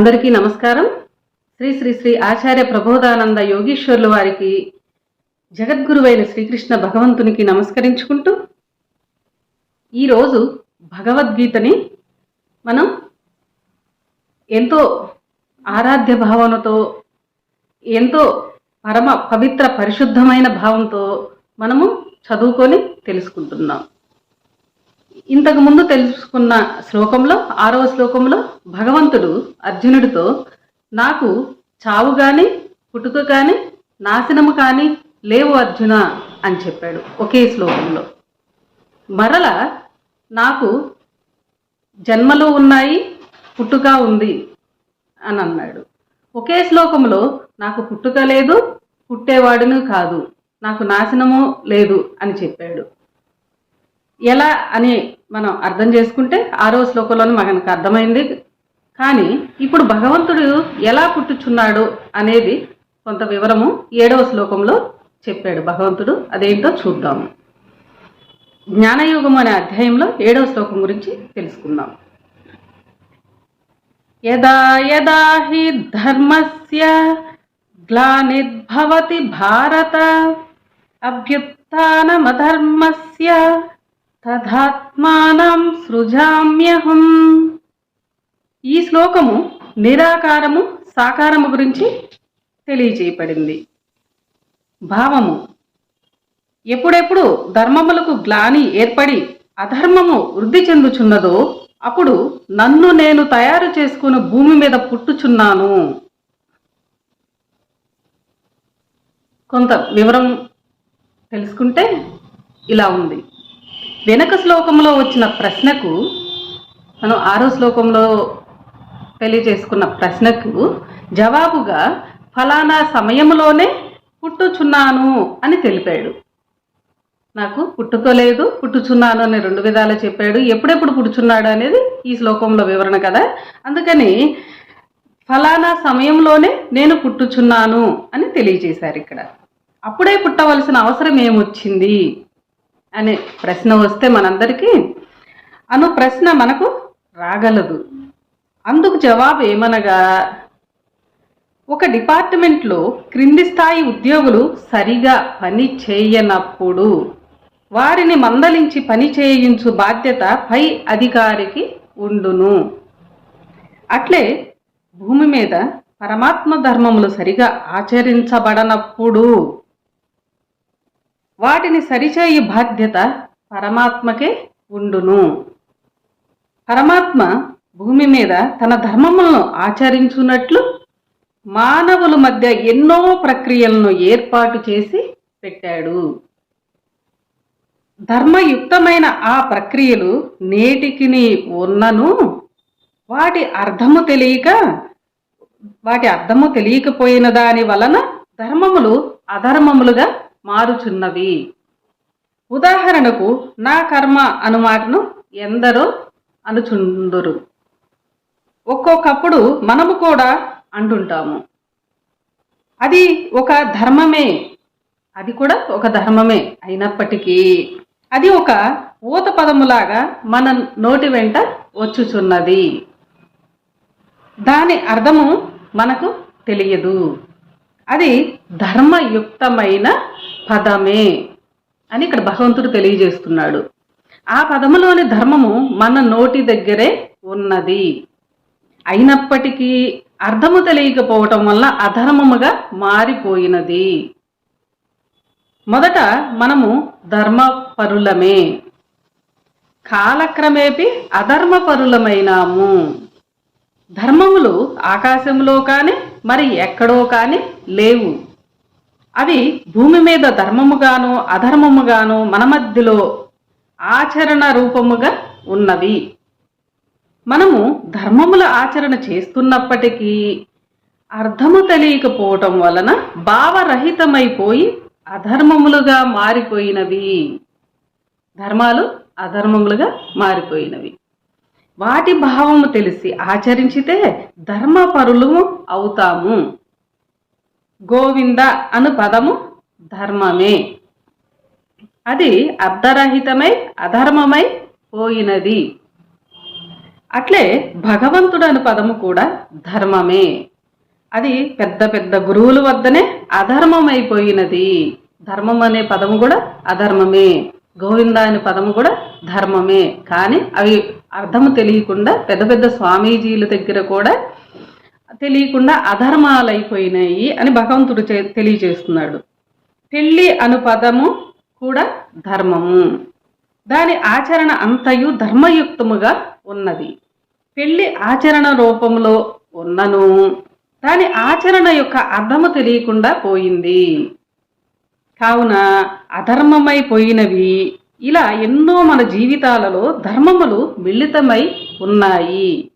అందరికీ నమస్కారం. శ్రీ శ్రీ శ్రీ ఆచార్య ప్రబోధానంద యోగీశ్వరుల వారికి జగద్గురువైన శ్రీకృష్ణ భగవంతునికి నమస్కరించుకుంటూ ఈరోజు భగవద్గీతని మనం ఎంతో ఆరాధ్య భావనతో ఎంతో పరమ పవిత్ర పరిశుద్ధమైన భావంతో మనము చదువుకొని తెలుసుకుంటున్నాం. ఇంతకు ముందు తెలుసుకున్న శ్లోకంలో ఆరవ శ్లోకంలో భగవంతుడు అర్జునుడితో నాకు చావు కానీ పుట్టుక కాని నాశనము కాని లేవు అర్జున అని చెప్పాడు ఒకే శ్లోకంలో. మరల నాకు జన్మలు ఉన్నాయి పుట్టుక ఉంది అని అన్నాడు. ఒకే శ్లోకంలో నాకు పుట్టుక లేదు పుట్టేవాడిని కాదు నాకు నాశనము లేదు అని చెప్పాడు. ఎలా అని మనం అర్థం చేసుకుంటే ఆరో శ్లోకంలోనే మనకు అర్థమైంది. కానీ ఇప్పుడు భగవంతుడు ఎలా పుట్టుచున్నాడు అనేది కొంత వివరము ఏడవ శ్లోకంలో చెప్పాడు భగవంతుడు. అదేంటో చూద్దాము జ్ఞానయోగం అనే అధ్యాయంలో ఏడవ శ్లోకం గురించి తెలుసుకుందాం. యదా యదా హి ధర్మస్య గ్లానిర్భవతి భారత అభ్యుత్నమధర్మస్య తథాత్మానం సృజామ్యహం. ఈ శ్లోకము నిరాకారము సాకారము గురించి తెలియజేయబడింది భావము. ఎప్పుడెప్పుడు ధర్మములకు గ్లాని ఏర్పడి అధర్మము వృద్ధి చెందుచున్నదో అప్పుడు నన్ను నేను తయారు చేసుకుని భూమి మీద పుట్టుచున్నాను. కొంత వివరం తెలుసుకుంటే ఇలా ఉంది. వెనక శ్లోకంలో వచ్చిన ప్రశ్నకు మనం ఆరో శ్లోకంలో తెలియజేసుకున్న ప్రశ్నకు జవాబుగా ఫలానా సమయంలోనే పుట్టుచున్నాను అని తెలిపాడు. నాకు పుట్టుకోలేదు పుట్టుచున్నాను అని రెండు విధాలు చెప్పాడు. ఎప్పుడెప్పుడు పుట్టుచున్నాడు అనేది ఈ శ్లోకంలో వివరణ కదా. అందుకని ఫలానా సమయంలోనే నేను పుట్టుచున్నాను అని తెలియజేశారు ఇక్కడ. అప్పుడే పుట్టవలసిన అవసరం ఏమొచ్చింది? అనే ప్రశ్న వస్తే మనందరికీ అను ప్రశ్న మనకు రాగలదు. అందుకు జవాబు ఏమనగా ఒక డిపార్ట్మెంట్లో క్రింది స్థాయి ఉద్యోగులు సరిగా పని చేయనప్పుడు వారిని మందలించి పని చేయించు బాధ్యత పై అధికారికి ఉండును. అట్లే భూమి మీద పరమాత్మ ధర్మములు సరిగా ఆచరించబడనప్పుడు వాటిని సరిచేయి బాధ్యత పరమాత్మకే ఉండును. పరమాత్మ భూమి మీద తన ధర్మములను ఆచరించున్నట్లు మానవుల మధ్య ఎన్నో ప్రక్రియలను ఏర్పాటు చేసి పెట్టాడు. ధర్మయుక్తమైన ఆ ప్రక్రియలు నేటికి ఉన్నను. వాటి అర్థము తెలియక వాటి అర్థము తెలియకపోయిన దాని వలన ధర్మములు అధర్మములుగా మారుచున్నవి. ఉదాహరణకు నా కర్మ అనుమాటను ఎందరో అనుచుందురు ఒక్కొక్కప్పుడు మనము కూడా అంటుంటాము. అది ఒక ధర్మమే. అది కూడా ఒక ధర్మమే అయినప్పటికీ అది ఒక ఊత పదములాగా మన నోటి వెంట వచ్చుచున్నది. దాని అర్థము మనకు తెలియదు. అది ధర్మయుక్తమైన పదమే అని ఇక్కడ భగవంతుడు తెలియజేస్తున్నాడు. ఆ పదములోని ధర్మము మన నోటి దగ్గరే ఉన్నది. అయినప్పటికీ అర్థము తెలియకపోవటం వల్ల అధర్మముగా మారిపోయినది. మొదట మనము ధర్మపరులమే. కాలక్రమేపి అధర్మపరులమైనాము. ధర్మములు ఆకాశంలో కానీ మరి ఎక్కడో కానీ లేవు. అవి భూమి మీద ధర్మముగాను అధర్మముగాను మన మధ్యలో ఆచరణ రూపముగా ఉన్నవి. మనము ధర్మముల ఆచరణ చేస్తున్నప్పటికీ అర్థము తెలియకపోవటం వలన భావరహితమైపోయి అధర్మములుగా మారిపోయినవి. ధర్మాలు అధర్మములుగా మారిపోయినవి. వాటి భావము తెలిసి ఆచరించితే ధర్మపరులు అవుతాము. గోవింద అను పదము ధర్మమే. అది అర్ధరహితమై అధర్మమై పోయినది. అట్లే భగవంతుడు అను పదము కూడా ధర్మమే. అది పెద్ద పెద్ద గురువుల వద్దనే అధర్మమైపోయినది ధర్మం అనే పదము కూడా అధర్మమే. గోవింద అనే పదము కూడా ధర్మమే. కానీ అవి అర్థము తెలియకుండా పెద్ద పెద్ద స్వామీజీల దగ్గర కూడా తెలియకుండా అధర్మాలు అయిపోయినాయి అని భగవంతుడు చే- తెలియజేస్తున్నాడు. పెళ్ళి అను పదము కూడా ధర్మము. దాని ఆచరణ అంతయు ధర్మయుక్తముగా ఉన్నది. పెళ్ళి ఆచరణ రూపంలో ఉన్నను. దాని ఆచరణ యొక్క అర్థము తెలియకుండా పోయింది. కావున అధర్మమైపోయినవి ఇలా ఎన్నో మన జీవితాలలో ధర్మములు మిళితమై ఉన్నాయి.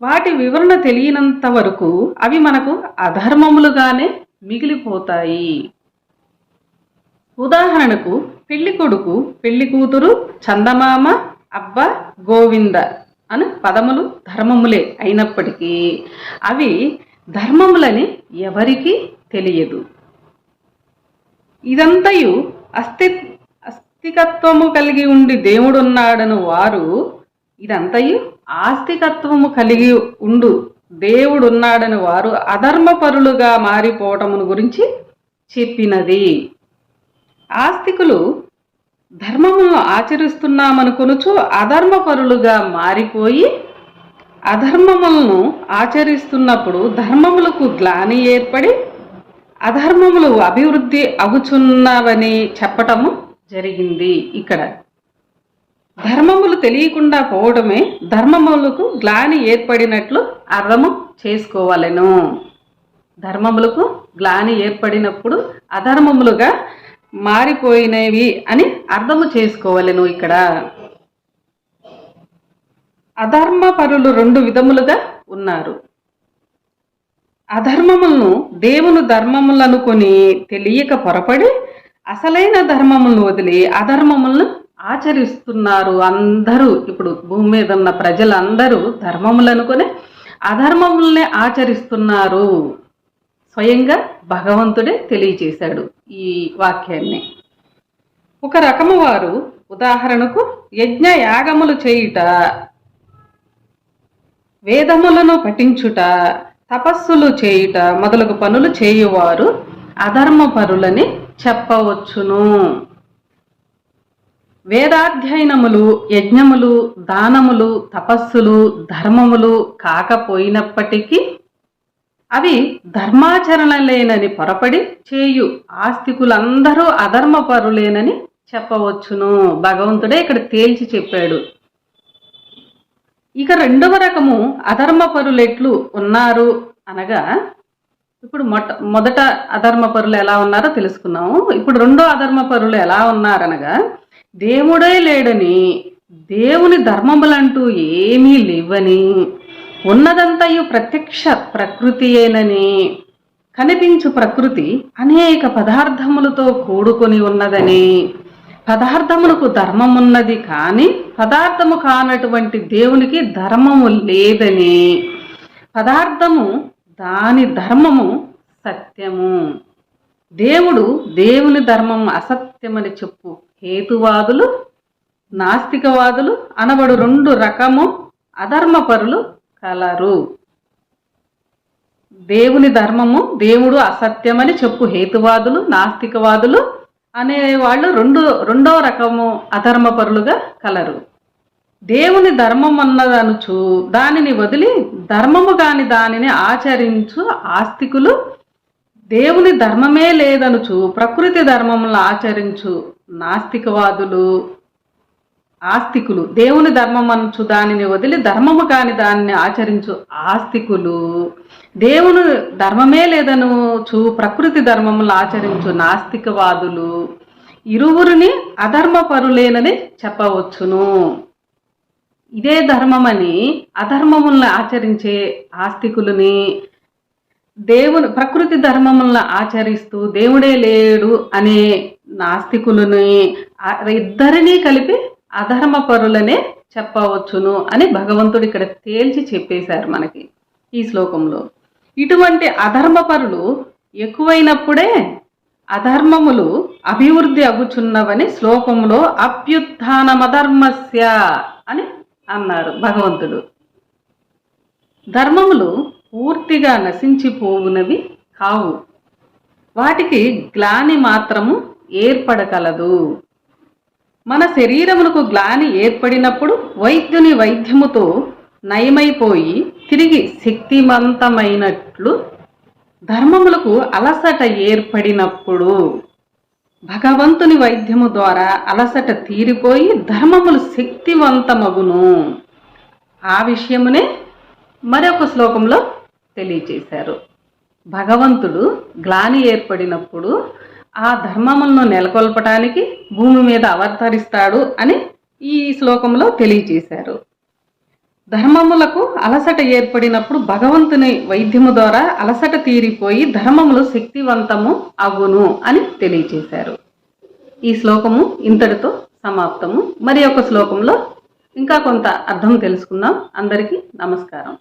వాటి వివరణ తెలియనంత వరకు అవి మనకు అధర్మములుగానే మిగిలిపోతాయి. ఉదాహరణకు పెళ్ళి కొడుకు పెళ్ళి కూతురు చందమామ అబ్బ గోవింద అని పదములు ధర్మములే అయినప్పటికీ అవి ధర్మములని ఎవరికీ తెలియదు. ఇదంతయు అస్తి అస్తికత్వము కలిగి ఉండి దేవుడున్నాడను వారు ఇదంతయు ఆస్తికత్వము కలిగి ఉండు. దేవుడున్నాడని వారు అధర్మపరులుగా మారిపోవటమును గురించి చెప్పినది. ఆస్తికులు ధర్మమును ఆచరిస్తున్నామనుకొనుచు అధర్మపరులుగా మారిపోయి అధర్మములను ఆచరిస్తున్నప్పుడు ధర్మములకు గ్లాని ఏర్పడి అధర్మములు అభివృద్ధి అగుచున్నవని చెప్పటము జరిగింది ఇక్కడ. ధర్మములు తెలియకుండా పోవడమే ధర్మములకు గ్లాని ఏర్పడినట్లు అర్థము చేసుకోవాలను. ధర్మములకు గ్లాని ఏర్పడినప్పుడు అధర్మములుగా మారిపోయినవి అని అర్థము చేసుకోవాలను ఇక్కడ. అధర్మపరులు రెండు విధములుగా ఉన్నారు. అధర్మములను దేవుని ధర్మములనుకొని తెలియక పొరపడి అసలైన ధర్మములను వదిలి అధర్మములను ఆచరిస్తున్నారు అందరూ. ఇప్పుడు భూమి మీద ఉన్న ప్రజలందరూ ధర్మములనుకొని అధర్మములనే ఆచరిస్తున్నారు. స్వయంగా భగవంతుడే తెలియచేశాడు ఈ వాక్యాన్ని. ఒక రకము వారు ఉదాహరణకు యజ్ఞ యాగములు చేయుట వేదములను పఠించుట తపస్సులు చేయుట మొదలగు పనులు చేయువారు అధర్మ పరులని చెప్పవచ్చును. వేదాధ్యయనములు యజ్ఞములు దానములు తపస్సులు ధర్మములు కాకపోయినప్పటికీ అవి ధర్మాచరణలేనని పొరపడి చేయు ఆస్తికులందరూ అధర్మపరులేనని చెప్పవచ్చును. భగవంతుడే ఇక్కడ తేల్చి చెప్పాడు. ఇక రెండవ రకము అధర్మపరులెట్లు ఉన్నారు అనగా ఇప్పుడు మొట్ట మొదట అధర్మపరులు ఎలా ఉన్నారో తెలుసుకున్నాము. ఇప్పుడు రెండో అధర్మపరులు ఎలా ఉన్నారనగా దేవుడే లేడని దేవుని ధర్మములంటూ ఏమీ లేవని ఉన్నదంతయు ప్రత్యక్ష ప్రకృతియేనని కనిపించు ప్రకృతి అనేక పదార్థములతో కూడుకొని ఉన్నదని. పదార్థములకు ధర్మమున్నది కానీ పదార్థము కానటువంటి దేవునికి ధర్మము లేదని. పదార్థము దాని ధర్మము సత్యము. దేవుడు దేవుని ధర్మం అసత్యమని చెప్పు. హేతువాదులు నాస్తికవాదులు అనబడు రెండు రకము అధర్మపరులు కలరు. దేవుని ధర్మము దేవుడు అసత్యమని చెప్పు హేతువాదులు నాస్తికవాదులు అనేవాళ్ళు రెండు రెండో రకము అధర్మపరులుగా కలరు. దేవుని ధర్మం అన్నదనుచు దానిని వదిలి ధర్మము కాని దానిని ఆచరించు ఆస్తికులు దేవుని ధర్మమే లేదనుచు ప్రకృతి ధర్మములను ఆచరించు నాస్తికవాదులు ఆస్తికులు. దేవుని ధర్మం అనుచు దానిని వదిలి ధర్మము కాని దానిని ఆచరించు ఆస్తికులు. దేవుని ధర్మమే లేదను చూ ప్రకృతి ధర్మములు ఆచరించు నాస్తికవాదులు. ఇరువురిని అధర్మపరులేనని చెప్పవచ్చును. ఇదే ధర్మమని అధర్మములను ఆచరించే ఆస్తికులని దేవుని ప్రకృతి ధర్మములను ఆచరిస్తూ దేవుడే లేడు అనే నాస్తికులని ఇద్దరినీ కలిపి అధర్మపరులనే చెప్పవచ్చును అని భగవంతుడు ఇక్కడ తేల్చి చెప్పేశారు మనకి ఈ శ్లోకంలో. ఇటువంటి అధర్మపరులు ఎక్కువైనప్పుడే అధర్మములు అభివృద్ధి అగుచున్నవని శ్లోకంలో అభ్యుత్నమధర్మస్య అని అన్నారు భగవంతుడు. ధర్మములు పూర్తిగా నశించిపోవునవి కావు. వాటికి గ్లాని మాత్రము ఏర్పడగలదు. మన శరీరమునకు గ్లాని ఏర్పడినప్పుడు వైద్యుని వైద్యముతో నయమైపోయి తిరిగి శక్తివంతమైనట్లు ధర్మములకు అలసట ఏర్పడినప్పుడు భగవంతుని వైద్యము ద్వారా అలసట తీరిపోయి ధర్మములు శక్తివంతమగును. ఆ విషయమునే మరొక శ్లోకంలో తెలియచేశారు. భగవంతుడు గ్లాని ఏర్పడినప్పుడు ఆ ధర్మములను నెలకొల్పటానికి భూమి మీద అవతరిస్తాడు అని ఈ శ్లోకంలో తెలియచేశారు. ధర్మములకు అలసట ఏర్పడినప్పుడు భగవంతుని వైద్యము ద్వారా అలసట తీరిపోయి ధర్మములు శక్తివంతము అగును అని తెలియచేశారు. ఈ శ్లోకము ఇంతటితో సమాప్తము. మరి ఒక శ్లోకంలో ఇంకా కొంత అర్థం తెలుసుకుందాం. అందరికీ నమస్కారం.